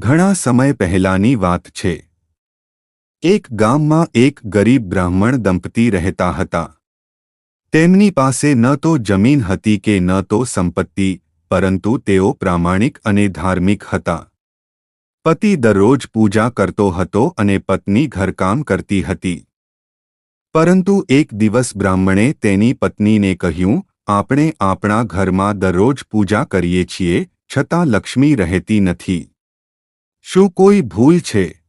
ઘણા સમય પહેલાની વાત છે. એક ગામમાં એક ગરીબ બ્રાહ્મણ દંપતી રહેતા હતા. તેમની પાસે ન તો જમીન હતી કે ન તો સંપત્તિ, પરંતુ તેઓ પ્રામાણિક અને ધાર્મિક હતા. પતિ દરરોજ પૂજા કરતો હતો અને પત્ની ઘરકામ કરતી હતી. પરંતુ એક દિવસ બ્રાહ્મણે તેની પત્નીને કહ્યું, આપણે આપણા ઘરમાં દરરોજ પૂજા કરીએ છીએ, છતાં લક્ષ્મી રહેતી નથી. શું કોઈ ભૂલ છે?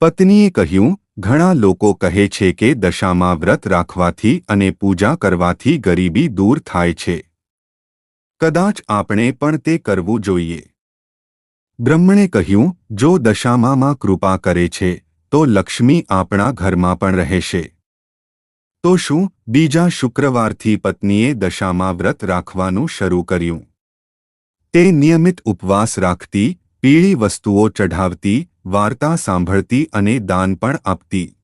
પત્નીએ કહ્યું, ઘણા લોકો કહે છે કે દશામાં વ્રત રાખવાથી અને પૂજા કરવાથી ગરીબી દૂર થાય છે. કદાચ આપણે પણ તે કરવું જોઈએ. બ્રહ્મણે કહ્યું, જો દશામાં કૃપા કરે છે, તો લક્ષ્મી આપણા ઘરમાં પણ રહેશે. તો શું, બીજા શુક્રવારથી પત્નીએ દશામાં વ્રત રાખવાનું શરૂ કર્યું? તે નિયમિત ઉપવાસ રાખતી પીળી વસ્તુઓ ચઢાવતી, વાર્તા સાંભળતી અને દાન પણ આપતી.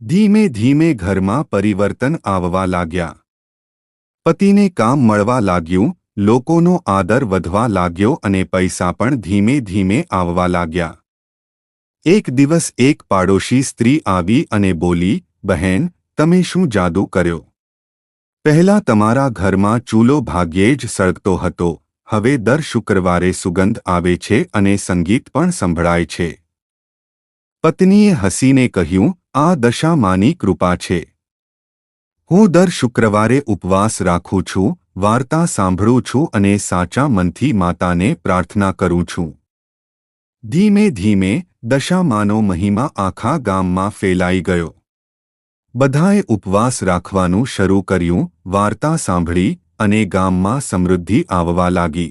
ધીમે ધીમે ઘરમાં પરિવર્તન આવવા લાગ્યા. પતિને કામ મળવા લાગ્યું, લોકોનો આદર વધવા લાગ્યો અને પૈસા પણ ધીમે ધીમે આવવા લાગ્યા. એક દિવસ એક પાડોશી સ્ત્રી આવી અને બોલી, બહેન, તમે શું જાદુ કર્યો? પહેલા તમારા ઘરમાં ચૂલો ભાગ્યે જ સળગતો હતો. હવે દર શુક્રવારે સુગંધ આવે છે અને સંગીત પણ સંભળાય છે. પત્નીએ હસીને કહ્યું, આ દશામાની કૃપા છે. હું દર શુક્રવારે ઉપવાસ રાખું છું, વાર્તા સાંભળું છું અને સાચા મનથી માતાને પ્રાર્થના કરું છું. ધીમે ધીમે દશામાનો મહિમા આખા ગામમાં ફેલાઈ ગયો. બધાએ ઉપવાસ રાખવાનું શરૂ કર્યું, વાર્તા સાંભળી અને ગામમાં સમૃદ્ધિ આવવા લાગી.